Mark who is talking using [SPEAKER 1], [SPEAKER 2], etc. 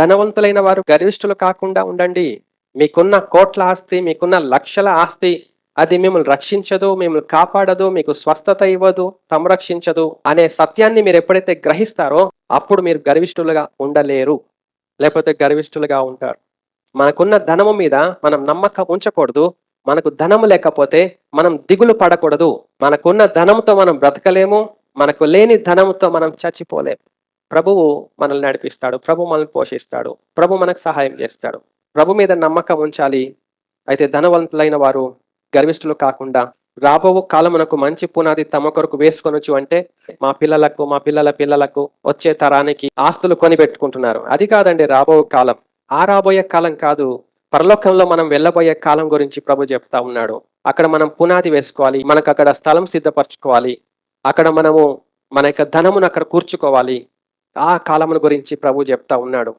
[SPEAKER 1] ధనవంతులైన వారు గర్విష్ఠులు కాకుండా ఉండండి. మీకున్న కోట్ల ఆస్తి మీకున్న లక్షల ఆస్తి అది మిమ్మల్ని రక్షించదు మిమ్మల్ని కాపాడదు మీకు స్వస్థత ఇవ్వదు సంరక్షించదు అనే సత్యాన్ని మీరు ఎప్పుడైతే గ్రహిస్తారో అప్పుడు మీరు గర్విష్ఠులుగా ఉండలేరు. లేకపోతే గర్విష్ఠులుగా ఉంటారు. మనకున్న ధనము మీద మనం నమ్మకం ఉంచకూడదు. మనకు ధనము లేకపోతే మనం దిగులు పడకూడదు. మనకున్న ధనంతో మనం బ్రతకలేము. మనకు లేని ధనంతో మనం చచ్చిపోలేము. ప్రభువు మనల్ని నడిపిస్తాడు. ప్రభు మనల్ని పోషిస్తాడు. ప్రభు మనకు సహాయం చేస్తాడు. ప్రభు మీద నమ్మకం ఉంచాలి. అయితే ధనవంతులైన వారు గర్విష్ఠులు కాకుండా రాబో కాలమునకు మంచి పునాది తమ కొరకు వేసుకొనొచ్చు అంటే మా పిల్లలకు మా పిల్లల పిల్లలకు వచ్చే తరానికి ఆస్తులు కొని పెట్టుకుంటున్నారు అది కాదండి రాబో కాలం. ఆ రాబోయే కాలం కాదు పరలోకంలో మనం వెళ్ళబోయే కాలం గురించి ప్రభు చెప్తా ఉన్నాడు. అక్కడ మనం పునాది వేసుకోవాలి. మనకు అక్కడ స్థలం సిద్ధపరచుకోవాలి. అక్కడ మనము మన యొక్క ధనమును అక్కడ కూర్చుకోవాలి. ఆ కాలముల గురించి ప్రభు చెప్తా ఉన్నాడు.